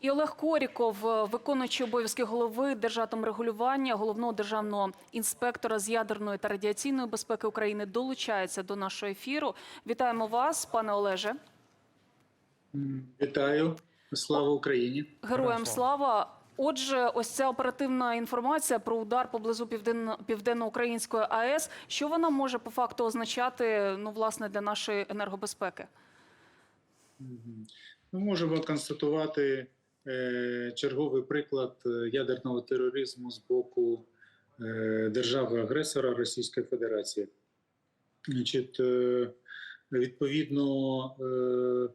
І Олег Коріков, виконуючий обов'язки голови Держатомрегулювання, головного державного інспектора з ядерної та радіаційної безпеки України, долучається до нашого ефіру. Вітаємо вас, пане Олеже. Вітаю, слава Україні. Героям слава. Отже, ось ця оперативна інформація про удар поблизу південно- південноукраїнської АЕС. Що вона може по факту означати ну, власне, для нашої енергобезпеки? Ми можемо констатувати е, черговий приклад е, ядерного тероризму з боку е, держави-агресора Російської Федерації. Значить, е, відповідно, е,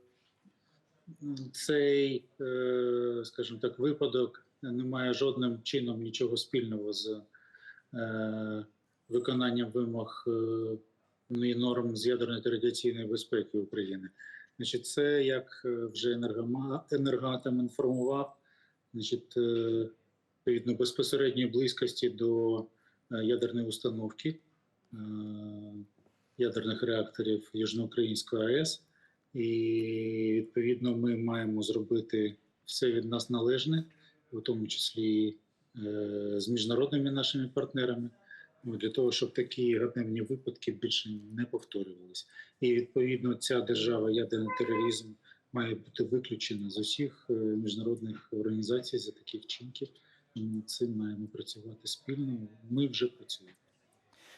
цей, е, скажімо так, випадок не має жодним чином нічого спільного з е, виконанням вимог е, і норм з ядерної та радіаційної безпеки України. Значить, це як е, вже енергоатом інформував, значить, е, відповідно безпосередньої близькості до е, ядерної установки ядерних реакторів Южноукраїнської АЕС. І відповідно ми маємо зробити все від нас належне, у тому числі з міжнародними нашими партнерами, ну, для того, щоб такі ганебні випадки більше не повторювалися. І відповідно ця держава ядерний тероризм має бути виключена з усіх е, міжнародних організацій за такі вчинки. Ми цим маємо працювати спільно. Ми вже працюємо.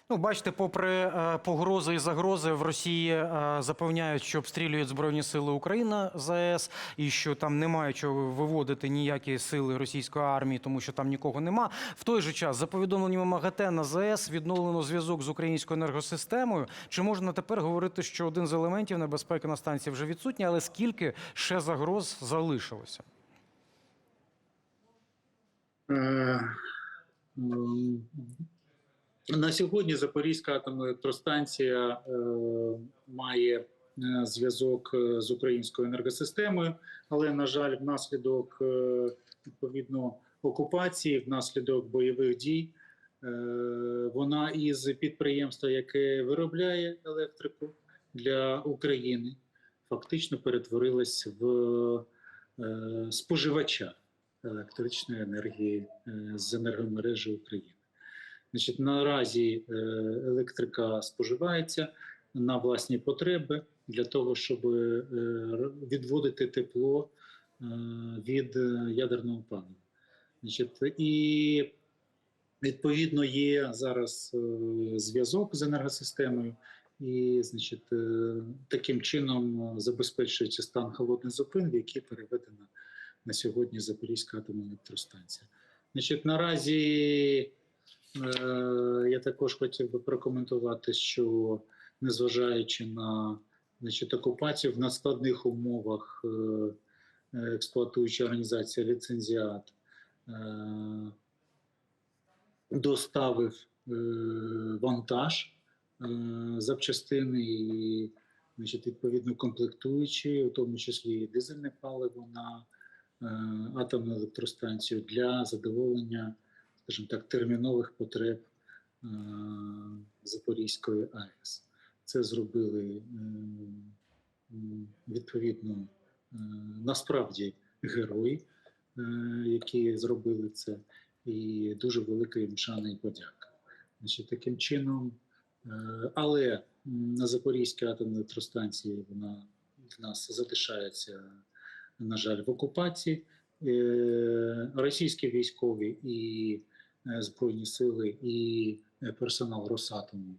Ну, бачите, попри е, погрози і загрози в Росії е, запевняють, що обстрілюють збройні сили України з АЕС, і що там немає чого виводити ніякі сили російської армії, тому що там нікого нема. В той же час, за повідомленнями МАГАТЕ на ЗАЕС, відновлено зв'язок з українською енергосистемою. Чи можна тепер говорити, що один з елементів небезпеки на станції вже відсутній, але скільки ще загроз залишилося? На сьогодні Запорізька атомна електростанція е, має е, зв'язок е, з українською енергосистемою, але, на жаль, внаслідок е, відповідно окупації, внаслідок бойових дій, вона із підприємства, яке виробляє електрику для України, фактично перетворилась в споживача електричної енергії з енергомережі України. Значить, наразі е, електрика споживається на власні потреби для того, щоб е, відводити тепло е, від ядерного палива. Значить, і відповідно є зараз зв'язок з енергосистемою, і значить, таким чином забезпечується стан холодних зупин, в які переведена на сьогодні Запорізька атомна електростанція. Значить, наразі Я також хотів би прокоментувати, що незважаючи на значить, окупацію в надскладних умовах е, е, експлуатуюча організація ліцензіат е, доставив е, вантаж е, запчастини і значить, відповідно комплектуючі, у тому числі і дизельне паливо на е, атомну електростанцію для задоволення скажімо так, термінових потреб е, Запорізької АЕС. Це зробили е, відповідно е, насправді герої, які зробили це, і дуже велика їм шана і подяка. Значить, таким чином, але на Запорізькій атомній електростанції вона в нас залишається, на жаль, в окупації. Російські військові і збройні сили і е, персонал Росатому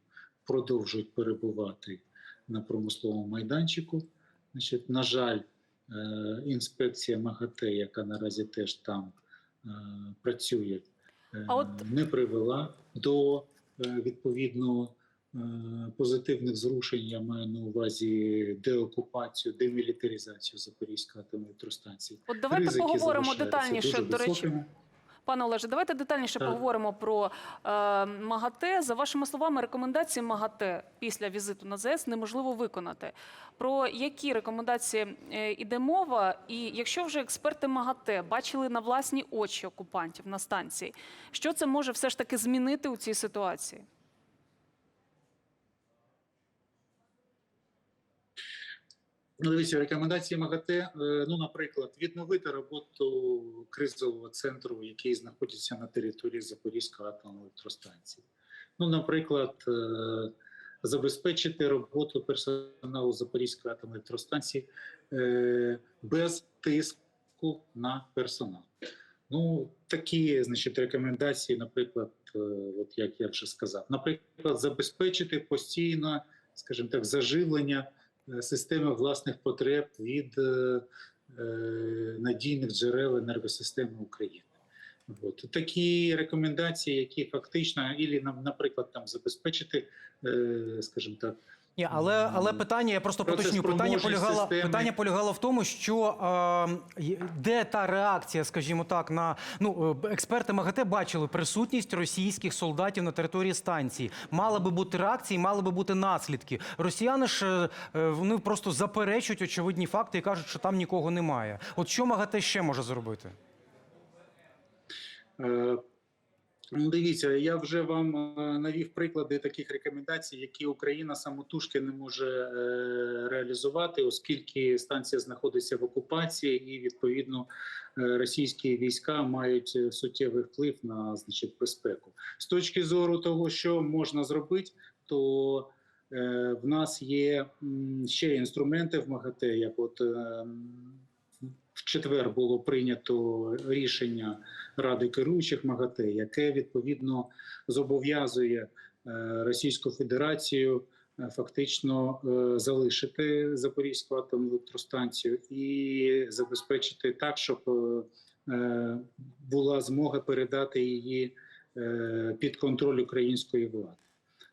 продовжують перебувати на промисловому майданчику. Значить, на жаль, е, інспекція МАГАТЕ, яка наразі теж там е, працює, е, не привела до е, відповідно е, позитивних зрушень. Я маю на увазі деокупацію, демілітаризацію Запорізької атомної електростанції. От давайте Ризики поговоримо детальніше. До речі, високими. Пане Олеже, давайте детальніше Так. поговоримо про е, МАГАТЕ. За вашими словами, рекомендації МАГАТЕ після візиту на ЗС неможливо виконати. Про які рекомендації е, йде мова? І якщо вже експерти МАГАТЕ бачили на власні очі окупантів на станції, що це може все ж таки змінити у цій ситуації? Дивіться, рекомендації МАГАТЕ, е, ну, наприклад, відновити роботу кризового центру, який знаходиться на території Запорізької атомної електростанції. Ну, наприклад, е, забезпечити роботу персоналу Запорізької атомної електростанції е, без тиску на персонал. Ну, такі, значить, рекомендації, наприклад, от як я вже сказав, наприклад, забезпечити постійно, скажімо так, заживлення системи власних потреб від е, е, надійних джерел енергосистеми України. От. Такі рекомендації, які фактично, і, наприклад, там забезпечити, е, скажімо так, Ні, але, але питання, я просто поточню. Питання полягало, питання полягало в тому, що е, де та реакція, скажімо так, на ну е, експерти МАГАТЕ бачили присутність російських солдатів на території станції. Мала би бути реакції, мали би бути наслідки. Росіяни ж е, е, вони просто заперечують очевидні факти і кажуть, що там нікого немає. От що МАГАТЕ ще може зробити? Е, дивіться, я вже вам е, навів приклади таких рекомендацій, які Україна самотужки не може е, реалізувати, оскільки станція знаходиться в окупації, і відповідно е, російські війська мають суттєвий вплив на значить, безпеку. З точки зору того, що можна зробити, то в нас є ще інструменти в МАГАТЕ, як от. В четвер було прийнято рішення Ради керуючих МАГАТЕ, яке відповідно зобов'язує е, Російську Федерацію е, фактично е, залишити Запорізьку атомну електростанцію і забезпечити так, щоб була змога передати її під контроль української влади.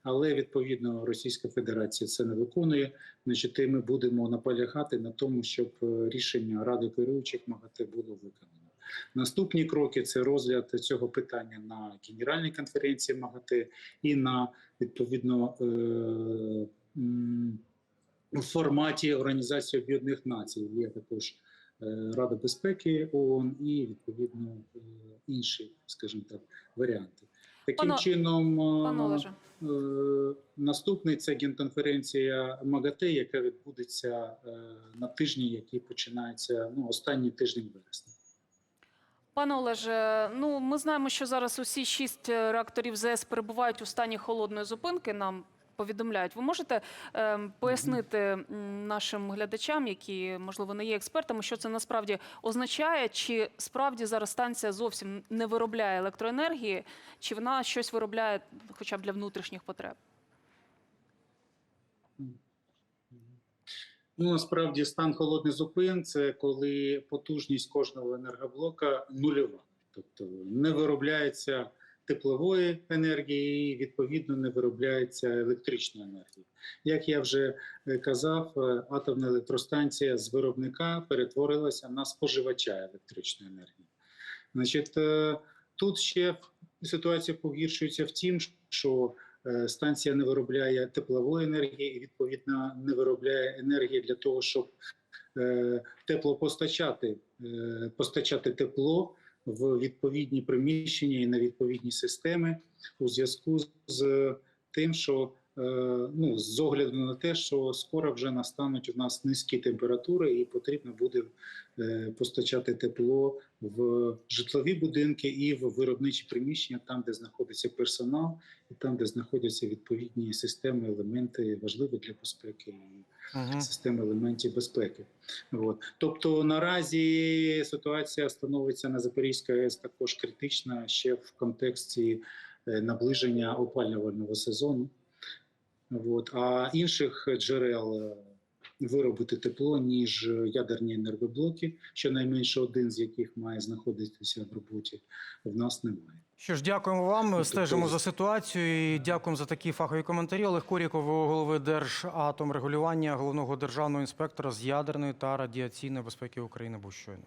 Але відповідно Російська Федерація це не виконує. Значить, ми будемо наполягати на тому, щоб е, рішення Ради керуючих МАГАТЕ було виконано. Наступні кроки це розгляд цього питання на генеральній конференції МАГАТЕ і на відповідно е, в форматі Організації Об'єднаних Націй. Є також е, Рада безпеки ООН і відповідно інші, скажімо так, варіанти. Таким Пано- чином, е, Пане Е, Наступний це генконференція МАГАТЕ, яка відбудеться е, на тижні, який починається ну, останній тиждень вересня. Пане Олеже, ну ми знаємо, що зараз усі шість реакторів ЗС перебувають у стані холодної зупинки. Нам повідомляють. Ви можете ем, пояснити нашим глядачам, які можливо не є експертами, що це насправді означає? Чи справді зараз станція зовсім не виробляє електроенергії, чи вона щось виробляє, хоча б для внутрішніх потреб? Ну насправді стан холодних зупин це коли потужність кожного енергоблока нульова, тобто не виробляється теплової енергії, і відповідно не виробляється електричної енергії. Як я вже е, казав, е, атомна електростанція з виробника перетворилася на споживача електричної енергії. Значить, е, тут ще ситуація погіршується в тім, що станція не виробляє теплової енергії і відповідно не виробляє енергії для того, щоб теплопостачати, е, постачати тепло в відповідні приміщення і на відповідні системи у зв'язку з тим, що е, ну, з огляду на те, що скоро вже настануть у нас низькі температури, і потрібно буде е, постачати тепло в житлові будинки і в виробничі приміщення, там, де знаходиться персонал, і там, де знаходяться відповідні системи, елементи важливі для безпеки. І Угу. системи елементів безпеки. От. Тобто наразі ситуація становиться на Запорізькій АЕС також критична ще в контексті е, наближення опалювального сезону. От. А інших джерел е, виробити тепло, ніж ядерні енергоблоки, щонайменше один з яких має знаходитися в роботі, в нас немає. Що ж, дякуємо вам. Тобто Стежимо за ситуацією. і Дякуємо за такі фахові коментарі. Олег Коріков, голови Держатомрегулювання, головного державного інспектора з ядерної та радіаційної безпеки України, був щойно.